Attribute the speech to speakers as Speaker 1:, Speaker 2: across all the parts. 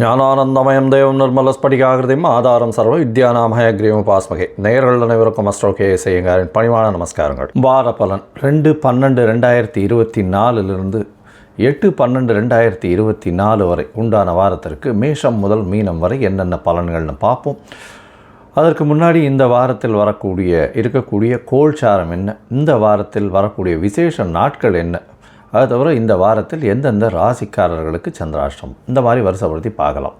Speaker 1: ஞானானந்தமயம் தேவம் நிர்மலஸ்படிகாகிருதியும் ஆதாரம் சர்வ வித்யானாமயக்ரீவம் பாஸ்மகை நேர்கள் அனைவருக்கும் அஸ்ட்ரோ கே செய்யுங்காரின் பணிவான நமஸ்காரங்கள். வார பலன் ரெண்டு பன்னெண்டு ரெண்டாயிரத்தி இருபத்தி நாலுலேருந்து எட்டு பன்னெண்டு ரெண்டாயிரத்தி இருபத்தி நாலு வரை உண்டான வாரத்திற்கு மேஷம் முதல் மீனம் வரை என்னென்ன பலன்கள்னு பார்ப்போம். அதற்கு முன்னாடி இந்த வாரத்தில் வரக்கூடிய இருக்கக்கூடிய கோல்சாரம் என்ன? இந்த வாரத்தில் வரக்கூடிய விசேஷ நாட்கள் என்ன? அது தவிர இந்த வாரத்தில் எந்தெந்த ராசிக்காரர்களுக்கு சந்திராஷ்டம் இந்த மாதிரி வருஷப்படுத்தி பார்க்கலாம்.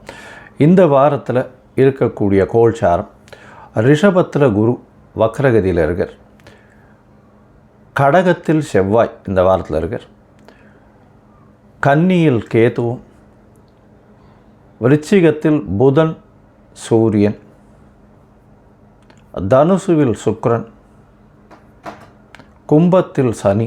Speaker 1: இந்த வாரத்தில் இருக்கக்கூடிய கோல்சாரம் ரிஷபத்தில் குரு வக்ரகதியில் இருக்கார். கடகத்தில் செவ்வாய் இந்த வாரத்தில் இருக்கார். கன்னியில் கேதுவும் விருச்சிகத்தில் புதன் சூரியன் தனுசுவில் சுக்ரன் கும்பத்தில் சனி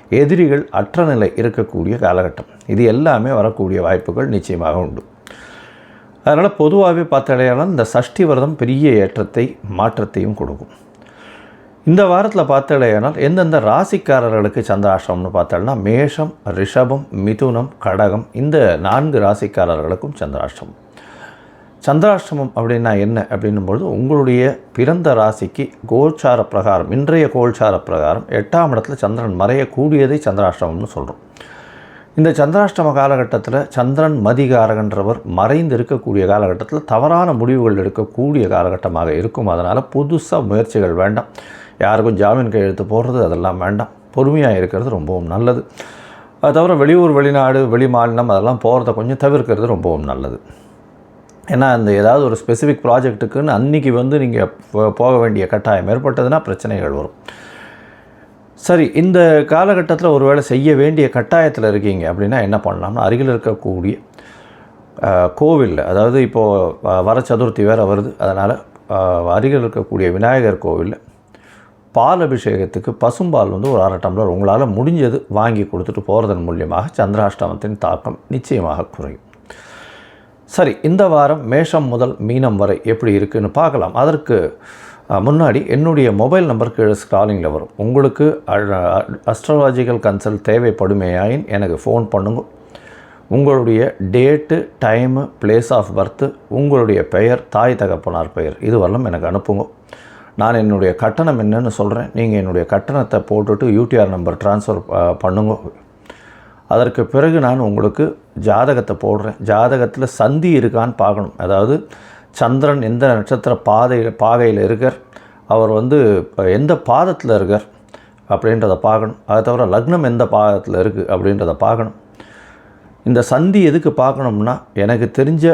Speaker 1: எதிரிகள் அற்ற நிலை இருக்கக்கூடிய காலகட்டம். இது எல்லாமே வரக்கூடிய வாய்ப்புகள் நிச்சயமாக உண்டு. அதனால் பொதுவாகவே பார்த்தாலேயானால் இந்த சஷ்டி விரதம் பெரிய ஏற்றத்தை மாற்றத்தையும் கொடுக்கும். இந்த வாரத்தில் பார்த்தாலேயானால் எந்தெந்த ராசிக்காரர்களுக்கு சந்திராஷ்டிரம்னு பார்த்தோம்னா மேஷம் ரிஷபம் மிதுனம் கடகம் இந்த நான்கு ராசிக்காரர்களுக்கும் சந்திராஷ்டமம். சந்திராஷ்டமம் அப்படின்னா என்ன? அப்படின்னும்பொழுது உங்களுடைய பிறந்த ராசிக்கு கோச்சார பிரகாரம் இன்றைய கோல்சார பிரகாரம் எட்டாம் இடத்துல சந்திரன் மறையக்கூடியதை சந்திராஷ்டமம்னு சொல்கிறோம் இந்த சந்திராஷ்டம காலகட்டத்தில் சந்திரன் மதிகாரகன்றவர் மறைந்து இருக்கக்கூடிய காலகட்டத்தில் தவறான முடிவுகள் எடுக்கக்கூடிய காலகட்டமாக இருக்கும். அதனால் புதுசாக முயற்சிகள் வேண்டாம். யாருக்கும் ஜாமீன் கையெழுத்து போடுறது அதெல்லாம் வேண்டாம். பொறுமையாக இருக்கிறது ரொம்பவும் நல்லது. அது தவிர வெளியூர் வெளிநாடு வெளி மாநிலம் அதெல்லாம் போகிறத கொஞ்சம் தவிர்க்கிறது ரொம்பவும் நல்லது. ஏன்னா அந்த ஏதாவது ஒரு ஸ்பெசிஃபிக் ப்ராஜெக்ட்டுக்குன்னு அன்றைக்கி வந்து நீங்கள் போக வேண்டிய கட்டாயம் ஏற்பட்டதுன்னா பிரச்சனைகள் வரும். சரி இந்த காலகட்டத்தில் ஒரு வேளை செய்ய வேண்டிய கட்டாயத்தில் இருக்கீங்க அப்படின்னா என்ன பண்ணலாம்னா அருகில் இருக்கக்கூடிய கோவிலில் அதாவது இப்போது வர சதுர்த்தி வேறு வருது. அதனால் அருகில் இருக்கக்கூடிய விநாயகர் கோவிலில் பால் அபிஷேகத்துக்கு பசும்பால் வந்து ஒரு அரை டம்ளர் உங்களால் முடிஞ்சது வாங்கி கொடுத்துட்டு போகிறதன் மூலியமாக சந்திராஷ்டமத்தின் தாக்கம் நிச்சயமாக குறையும். சரி இந்த வாரம் மேஷம் முதல் மீனம் வரை எப்படி இருக்குன்னு பார்க்கலாம். அதற்கு முன்னாடி என்னுடைய மொபைல் நம்பர் கீழே ஸ்க்ராலிங்கில் வரும். உங்களுக்கு அஸ்ட்ராலாஜிக்கல் கன்சல்ட் தேவைப்படுமேயாயின் எனக்கு ஃபோன் பண்ணுங்க. உங்களுடைய date time place of birth உங்களுடைய பெயர் தாய் தகப்பனார் பெயர் இது எனக்கு அனுப்புங்க. நான் என்னுடைய கட்டணம் என்னன்னு சொல்கிறேன் நீங்கள் என்னுடைய கட்டணத்தை போட்டுட்டு யூடிஆர் நம்பர் ட்ரான்ஸ்ஃபர் பண்ணுங்க. அதற்கு பிறகு நான் உங்களுக்கு ஜாதகத்தை போடுறேன். ஜாதகத்தில் சந்தி இருக்கான்னு பார்க்கணும். அதாவது சந்திரன் எந்த நட்சத்திர பாதையில் பாகையில் இருக்கார் அவர் வந்து எந்த பாதத்தில் இருக்கார் அப்படின்றத பார்க்கணும். அதை தவிர லக்னம் எந்த பாதத்தில் இருக்குது அப்படின்றத பார்க்கணும். இந்த சந்தி எதுக்கு பார்க்கணும்னா எனக்கு தெரிஞ்ச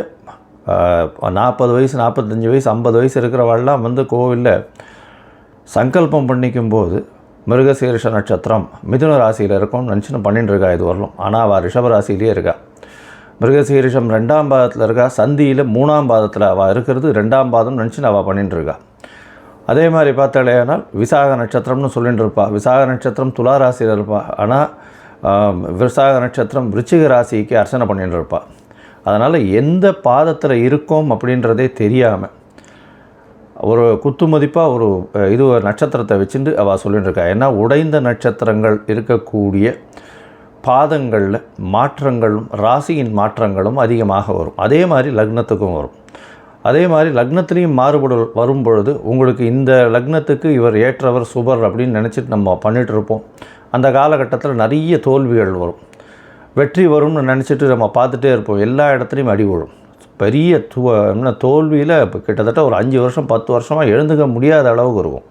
Speaker 1: நாற்பது வயசு நாற்பத்தஞ்சு வயசு ஐம்பது வயசு இருக்கிறவெல்லாம் வந்து கோவிலில் சங்கல்பம் பண்ணிக்கும்போது மிருகசீரிஷ நட்சத்திரம் மிதுன ராசியில் இருக்கும்னு நினச்சின்னு பண்ணிட்டு இருக்கா இது வரலும். ஆனால் அவள் ரிஷப ராசியிலே இருக்கா. மிருகசீரிஷம் ரெண்டாம் பாதத்தில் இருக்கா? சந்தியில் மூணாம் பாதத்தில் அவள் இருக்கிறது. ரெண்டாம் பாதம் நினச்சின்னு அவள் பண்ணிட்டு இருக்கா. அதே மாதிரி பார்த்தாலேயானால் விசாக நட்சத்திரம்னு சொல்லிட்டு இருப்பாள் விசாக நட்சத்திரம் துலா ராசியில் இருப்பா. ஆனால் விசாக நட்சத்திரம் விருச்சிக ராசிக்கு அர்ச்சனை பண்ணிட்டு இருப்பா. அதனால் எந்த பாதத்தில் இருக்கோம் அப்படின்றதே தெரியாமல் ஒரு குத்து மதிப்பாக ஒரு இது ஒரு நட்சத்திரத்தை வச்சுட்டு அவள் சொல்லிட்டு இருக்கா. ஏன்னா உடைந்த நட்சத்திரங்கள் இருக்கக்கூடிய பாதங்களில் மாற்றங்களும் ராசியின் மாற்றங்களும் அதிகமாக வரும். அதே மாதிரி லக்னத்துக்கும் வரும். அதே மாதிரி லக்னத்துலேயும் மாறுபடு வரும் பொழுது உங்களுக்கு இந்த லக்னத்துக்கு இவர் ஏற்றவர் சுபர் அப்படின்னு நினச்சிட்டு நம்ம பண்ணிகிட்ருப்போம் அந்த காலகட்டத்தில் நிறைய தோல்விகள் வரும். வெற்றி வரும்னு நினச்சிட்டு நம்ம பார்த்துட்டே இருப்போம். எல்லா இடத்துலையும் அடி விழும். பெரிய து என்ன தோல்வியில் இப்போ கிட்டத்தட்ட ஒரு அஞ்சு வருஷம் பத்து வருஷமாக எழுந்துக்க முடியாத அளவுக்கு இருக்கும்.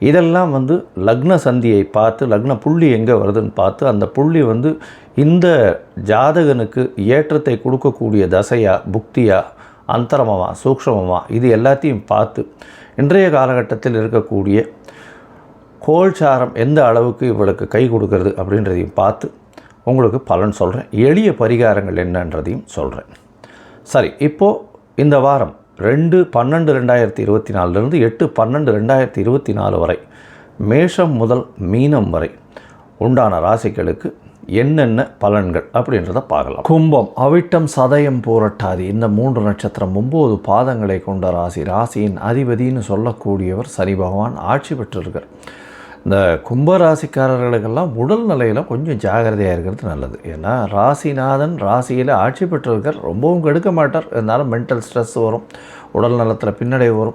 Speaker 1: இதெல்லாம் வந்து லக்ன சந்தியை பார்த்து லக்ன புள்ளி எங்கே வருதுன்னு பார்த்து அந்த புள்ளி வந்து இந்த ஜாதகனுக்கு ஏற்றத்தை கொடுக்கக்கூடிய தசையா புக்தியா அந்தரமமாக சூக்ஷமமாக இது எல்லாத்தையும் பார்த்து இன்றைய காலகட்டத்தில் இருக்கக்கூடிய கோல்சாரம் எந்த அளவுக்கு இவளுக்கு கை கொடுக்கறது அப்படின்றதையும் பார்த்து உங்களுக்கு பலன் சொல்கிறேன் எளிய பரிகாரங்கள் என்னன்றதையும் சொல்கிறேன் சரி இப்போது இந்த வாரம் ரெண்டு பன்னெண்டு ரெண்டாயிரத்தி இருபத்தி நாலுலேருந்து எட்டு பன்னெண்டு ரெண்டாயிரத்தி இருபத்தி நாலு வரை மேஷம் முதல் மீனம் வரை உண்டான ராசிகளுக்கு என்னென்ன பலன்கள் அப்படின்றத பார்க்கலாம். கும்பம் அவிட்டம் சதயம் போரட்டாது இந்த மூன்று நட்சத்திரம் ஒம்பது பாதங்களை கொண்ட ராசி ராசியின் அதிபதின்னு சொல்லக்கூடியவர் சனி பகவான் ஆட்சி பெற்றிருக்கார். இந்த கும்பராசிக்காரர்களுக்கெல்லாம் உடல் நிலையில் கொஞ்சம் ஜாகிரதையாக இருக்கிறது நல்லது. ஏன்னா ராசிநாதன் ராசியில் ஆட்சி பெற்றிருக்கார். ரொம்பவும் கெடுக்க மாட்டார். இருந்தாலும் மென்டல் ஸ்ட்ரெஸ் வரும். உடல் நலத்தில் பின்னடைவு வரும்.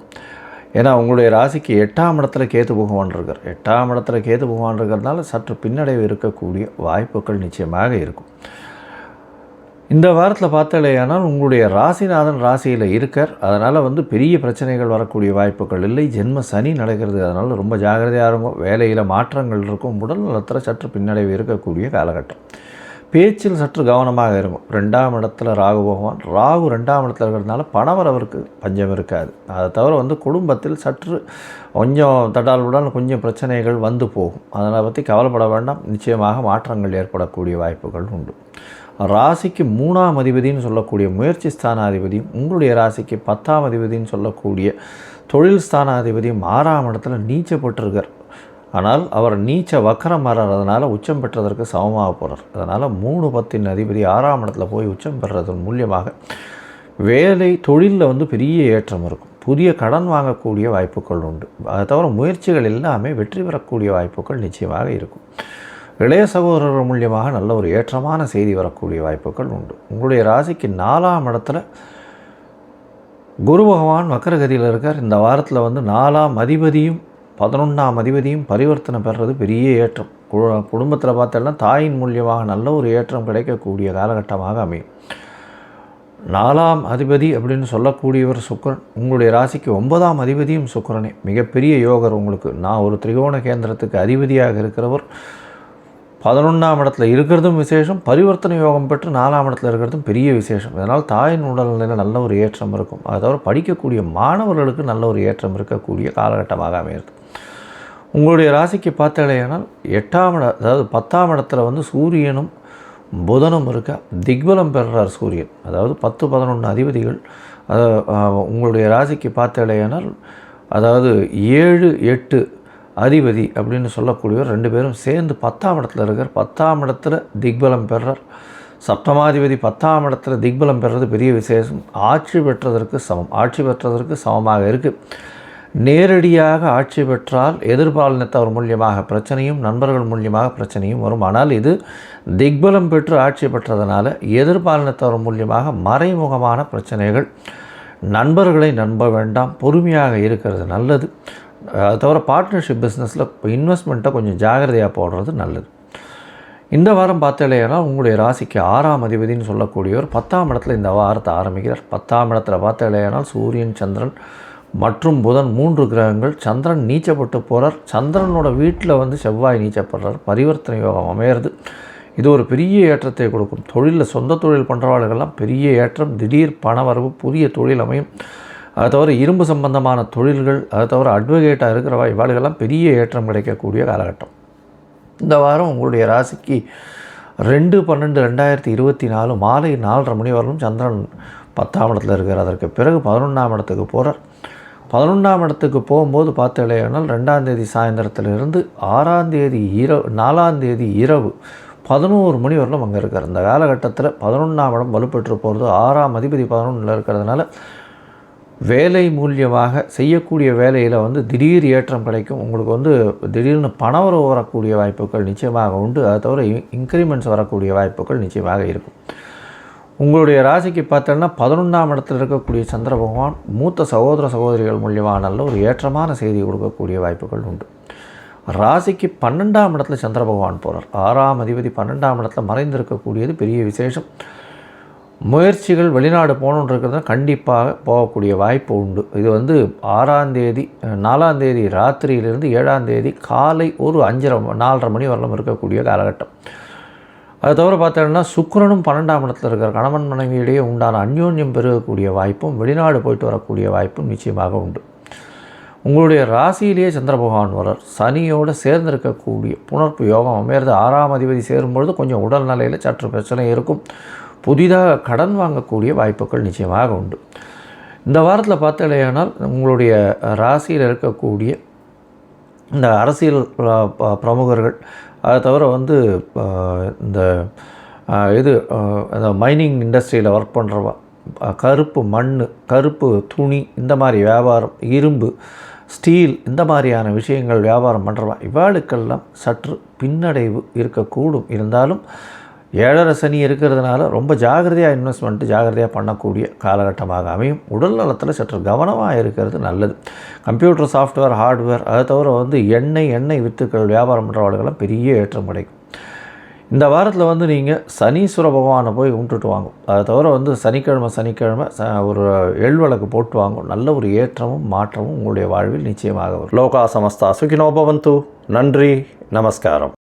Speaker 1: ஏன்னா உங்களுடைய ராசிக்கு எட்டாம் இடத்துல கேத்து பகவான் இருக்கார். எட்டாம் இடத்துல கேத்து பகவான் இருக்கிறதுனால சற்று பின்னடைவு இருக்கக்கூடிய வாய்ப்புகள் நிச்சயமாக இருக்கும். இந்த வாரத்தில் பார்த்தாலேயானால் உங்களுடைய ராசிநாதன் ராசியில் இருக்கார். அதனால் வந்து பெரிய பிரச்சனைகள் வரக்கூடிய வாய்ப்புகள் இல்லை. ஜென்ம சனி நடக்கிறது. அதனால் ரொம்ப ஜாகிரதையாக இருக்கும் வேலையில் மாற்றங்கள் இருக்கும். உடல் நலத்தில் சற்று பின்னடைவு இருக்கக்கூடிய காலகட்டம். பேச்சில் சற்று கவனமாக இருக்கும் ரெண்டாம் இடத்துல ராகு பகவான். ராகு ரெண்டாம் இடத்துல இருக்கிறதுனால பணவரவருக்கு பஞ்சம் இருக்காது. அதை தவிர வந்து குடும்பத்தில் சற்று கொஞ்சம் தடால்வுடன் கொஞ்சம் பிரச்சனைகள் வந்து போகும். அதனை பற்றி கவலைப்பட வேண்டாம். நிச்சயமாக மாற்றங்கள் ஏற்படக்கூடிய வாய்ப்புகள் உண்டு. ராசிக்கு மூணாம் அதிபதின்னு சொல்லக்கூடிய முயற்சி ஸ்தானாதிபதியும் உங்களுடைய ராசிக்கு பத்தாம் அதிபதின்னு சொல்லக்கூடிய தொழில் ஸ்தானாதிபதியும் ஆறாம் இடத்துல நீச்சப்பட்டிருக்கார். ஆனால் அவர் நீச்ச வக்கரம் மாறுறதுனால உச்சம் பெற்றதற்கு சமமாக போகிறார் அதனால் மூணு பத்தின் அதிபதி ஆறாம் இடத்துல போய் உச்சம் பெறுறதன் மூலியமாக வேலை தொழிலில் வந்து பெரிய ஏற்றம் இருக்கும். புதிய கடன் வாங்கக்கூடிய வாய்ப்புகள் உண்டு. அதை தவிர முயற்சிகள் எல்லாமே வெற்றி பெறக்கூடிய வாய்ப்புகள் நிச்சயமாக இருக்கும். இளைய சகோதரர் மூலியமாக நல்ல ஒரு ஏற்றமான செய்தி வரக்கூடிய வாய்ப்புகள் உண்டு. உங்களுடைய ராசிக்கு நாலாம் இடத்துல குரு பகவான் வக்கரகதியில் இருக்கார். இந்த வாரத்தில் வந்து நாலாம் அதிபதியும் பதினொன்றாம் அதிபதியும் பரிவர்த்தனை பெறுறது பெரிய ஏற்றம். கு- குடும்பத்தில் பார்த்தோம்னா தாயின் மூலியமாக நல்ல ஒரு ஏற்றம் கிடைக்கக்கூடிய காலகட்டமாக அமையும். நாலாம் அதிபதி அப்படின்னு சொல்லக்கூடியவர் சுக்கிரன். உங்களுடைய ராசிக்கு ஒன்பதாம் அதிபதியும் சுக்கிரனே. மிகப்பெரிய யோகர் உங்களுக்கு. நான் ஒரு திரிகோண கேந்திரத்துக்கு அதிபதியாக இருக்கிறவர். பதினொன்றாம் இடத்துல இருக்கிறதும் விசேஷம் பரிவர்த்தனை யோகம் பெற்று நாலாம் இடத்துல இருக்கிறதும் பெரிய விசேஷம். இதனால் தாயின் உடல்நிலையில் நல்ல ஒரு ஏற்றம் இருக்கும். அதை தவிர படிக்கக்கூடிய மாணவர்களுக்கு நல்ல ஒரு ஏற்றம் இருக்கக்கூடிய காலகட்டமாக அமையிறது உங்களுடைய ராசிக்கு பார்த்தாலேயானால் எட்டாம் இட அதாவது பத்தாம் இடத்துல வந்து சூரியனும் புதனும் இருக்க திக்பலம் பெறுறார் சூரியன். அதாவது பத்து பதினொன்று அதிபதிகள். அதாவது, உங்களுடைய ராசிக்கு பார்த்தாலேயானால் அதாவது ஏழு எட்டு அதிபதி அப்படின்னு சொல்லக்கூடியவர் ரெண்டு பேரும் சேர்ந்து பத்தாம் இடத்துல இருக்கார். பத்தாம் இடத்துல திக்பலம் பெறுறார். சப்தமாதிபதி பத்தாம் இடத்துல திக்பலம் பெறுறது பெரிய விசேஷம். ஆட்சி பெற்றதற்கு சமம். ஆட்சி பெற்றதற்கு சமமாக இருக்குது நேரடியாக ஆட்சி பெற்றால் எதிர்பாலினத்தவர் மூலியமாக பிரச்சனையும் நண்பர்கள் மூலியமாக பிரச்சனையும் வரும். ஆனால் இது திக்பலம் பெற்று ஆட்சி பெற்றதனால எதிர்பாலினத்தவர் மூலியமாக மறைமுகமான பிரச்சனைகள். நண்பர்களை நம்ப வேண்டாம். பொறுமையாக இருக்கிறது நல்லது. அது தவிர பார்ட்னர்ஷிப் பிஸ்னஸில் இன்வெஸ்ட்மெண்ட்டை கொஞ்சம் ஜாகிரதையாக போடுறது நல்லது. இந்த வாரம் பார்த்தலையானா உங்களுடைய ராசிக்கு ஆறாம் அதிபதினு சொல்லக்கூடியவர் பத்தாம் இடத்துல இந்த வாரத்தை ஆரம்பிக்கிறார். பத்தாம் இடத்துல பார்த்தலையானால் சூரியன் சந்திரன் மற்றும் புதன் மூன்று கிரகங்கள். சந்திரன் நீச்சப்பட்டு போகிறார் சந்திரனோட வீட்டில் வந்து செவ்வாய் நீச்சப்படுறார். பரிவர்த்தனை யோகம் அமையிறது. இது ஒரு பெரிய ஏற்றத்தை கொடுக்கும். தொழிலில் சொந்த தொழில் பண்ணுறவாளுகள்லாம் பெரிய ஏற்றம். திடீர் பணவரவு புதிய தொழில் அமையும். அதை தவிர இரும்பு சம்பந்தமான தொழில்கள் அதை தவிர அட்வொகேட்டாக இருக்கிறவா இவாளுகெல்லாம் பெரிய ஏற்றம் கிடைக்கக்கூடிய காலகட்டம். இந்த வாரம் உங்களுடைய ராசிக்கு ரெண்டு பன்னெண்டு ரெண்டாயிரத்தி இருபத்தி நாலு மாலை நாலரை மணி வரலும் சந்திரன் பத்தாம் இடத்துல இருக்கார் அதற்கு பிறகு பதினொன்றாம் இடத்துக்கு போகிறார் பதினொன்றாம் இடத்துக்கு போகும்போது பார்த்தலையானால் ரெண்டாம் தேதி சாயந்தரத்திலிருந்து ஆறாம் தேதி இரவு நாலாம் தேதி இரவு பதினோரு மணி வரலும் அங்கே இருக்கார். இந்த காலகட்டத்தில் பதினொன்றாம் இடம் வலுப்பெற்று போகிறது ஆறாம் அதிபதி பதினொன்றில் இருக்கிறதுனால வேலை மூலியமாக செய்யக்கூடிய வேலையில் வந்து திடீர் ஏற்றம் கிடைக்கும். உங்களுக்கு வந்து திடீர்னு பணவரவு வரக்கூடிய வாய்ப்புகள் நிச்சயமாக உண்டு. அதை தவிர இன்க்ரிமெண்ட்ஸ் வரக்கூடிய வாய்ப்புகள் நிச்சயமாக இருக்கும். உங்களுடைய ராசிக்கு பார்த்தோன்னா பதினொன்றாம் இடத்தில் இருக்கக்கூடிய சந்திர பகவான் மூத்த சகோதர சகோதரிகள் மூலியமாக நல்ல ஒரு ஏற்றமான செய்தி கொடுக்கக்கூடிய வாய்ப்புகள் உண்டு. ராசிக்கு பன்னெண்டாம் இடத்துல சந்திர பகவான் போகிறார் ஆறாம் அதிபதி பன்னெண்டாம் இடத்துல மறைந்திருக்கக்கூடியது பெரிய விசேஷம். முயற்சிகள் வெளிநாடு போகணுன்றது கண்டிப்பாக போகக்கூடிய வாய்ப்பு உண்டு. இது வந்து ஆறாந்தேதி நாலாந்தேதி ராத்திரியிலிருந்து ஏழாந்தேதி காலை ஒரு அஞ்சரை நாலரை மணி வரலும் இருக்கக்கூடிய காலகட்டம். அதை தவிர பார்த்தோன்னா சுக்கரனும் பன்னெண்டாம் இடத்துல இருக்கிற கணவன் மனைவியிடையே உண்டான அந்யோன்யம் பெருகக்கூடிய வாய்ப்பும் வெளிநாடு போயிட்டு வரக்கூடிய வாய்ப்பும் நிச்சயமாக உண்டு. உங்களுடைய ராசியிலேயே சந்திர பகவான் வரார் சனியோடு சேர்ந்திருக்கக்கூடிய புணர்ப்பு யோகம் அமையிறது. ஆறாம் அதிபதி சேரும்பொழுது கொஞ்சம் உடல்நிலையில் சற்று பிரச்சனை இருக்கும். புதிதாக கடன் வாங்கக்கூடிய வாய்ப்புகள் நிச்சயமாக உண்டு. இந்த வாரத்தில் பார்த்தலையானால் உங்களுடைய ராசியில் இருக்கக்கூடிய இந்த அரசியல் பிரமுகர்கள் அதை தவிர வந்து இந்த இது இந்த மைனிங் இண்டஸ்ட்ரியில் ஒர்க் பண்ணுறவா கருப்பு மண் கருப்பு துணி இந்த மாதிரி வியாபாரம் இரும்பு ஸ்டீல் இந்த மாதிரியான விஷயங்கள் வியாபாரம் பண்ணுறவா இவாளுக்கெல்லாம் சற்று பின்னடைவு இருக்கக்கூடும். இருந்தாலும் ஏழரை சனி இருக்கிறதுனால ரொம்ப ஜாகிரதையாக இன்வெஸ்ட்மெண்ட்டு ஜாகிரதையாக பண்ணக்கூடிய காலகட்டமாக அமையும். உடல் நலத்தில் சற்று கவனமாக இருக்கிறது நல்லது. கம்ப்யூட்டர் சாஃப்ட்வேர் ஹார்ட்வேர் அதை தவிர வந்து எண்ணெய் எண்ணெய் வித்துக்கள் வியாபாரம் பண்ணுறவர்களுக்கெல்லாம் பெரிய ஏற்றம் கிடைக்கும். இந்த வாரத்தில் வந்து நீங்கள் சனீஸ்வர பகவானை போய் கும்பிட்டுட்டு வாங்கும். அதை தவிர வந்து சனிக்கிழமை சனிக்கிழமை ச ஒரு எழ்வழக்கு போட்டு வாங்கும். நல்ல ஒரு ஏற்றமும் மாற்றமும் உங்களுடைய வாழ்வில் நிச்சயமாக வரும். லோகா சமஸ்தா சுகினோபவந்து நன்றி நமஸ்காரம்.